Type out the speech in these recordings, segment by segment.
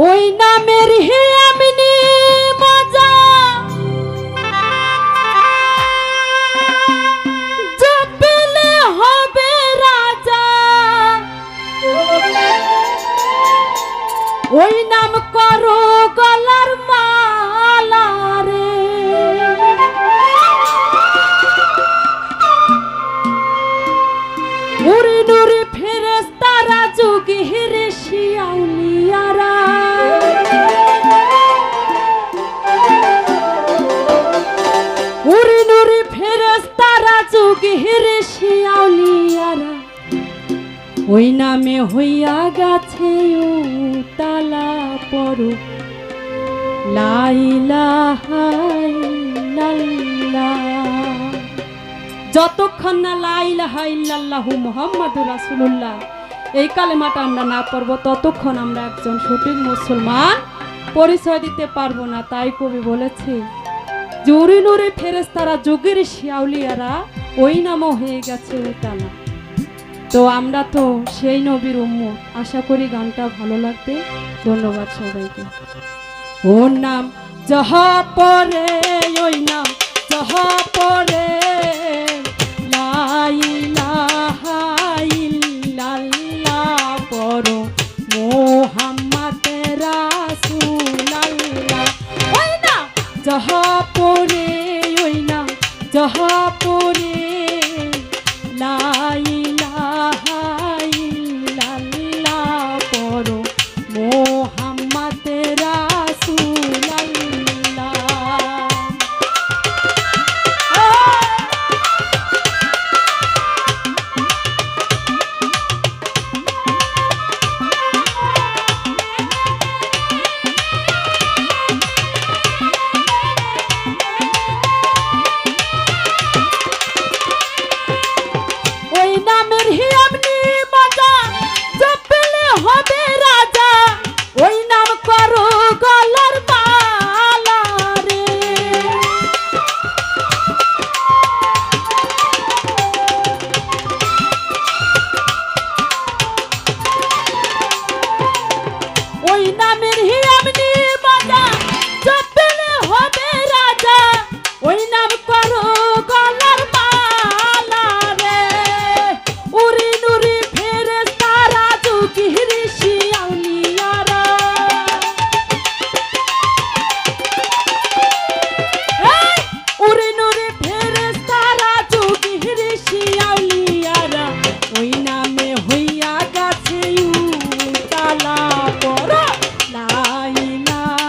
ওই নামের হে আমি মজা। জপলে হবে রাজা। ওই নাম করো যোগী হেরে শিয়াউলিয়ারা ওই নামে হইয়া গেছে ও তালা ইল্লাল্লাহ যতক্ষণ না লাইলাহা ইল্লাল্লাহু মুহাম্মাদুর রাসূলুল্লাহ, এই কালেমাটা আমরা না পড়ব, ততক্ষণ আমরা একজন সঠিক মুসলমান পরিচয় দিতে পারব না, তাই কবি বলেছে জোরে নুরে ফেরেস্তারা যুগের শিয়াউলিয়ারা ওই নামও হয়ে গেছে উতালা তো আমরা তো সেই নবীর উম্মত। আশা করি গানটা ভালো লাগবে। ধন্যবাদ সবাইকে। ওর নাম যাহা পরে ওই নাম যাহা পরে রাসূলুল্লাহ। ওই যাহা now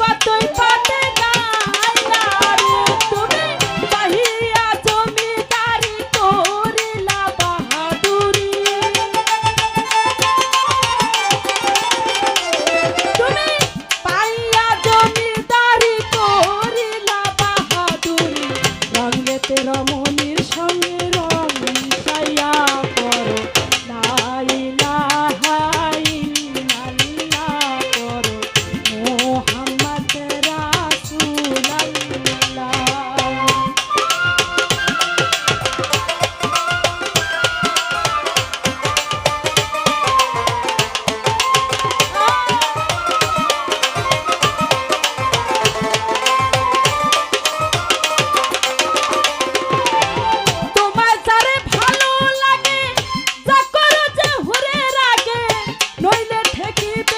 কতই পা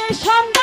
ঠেকিবে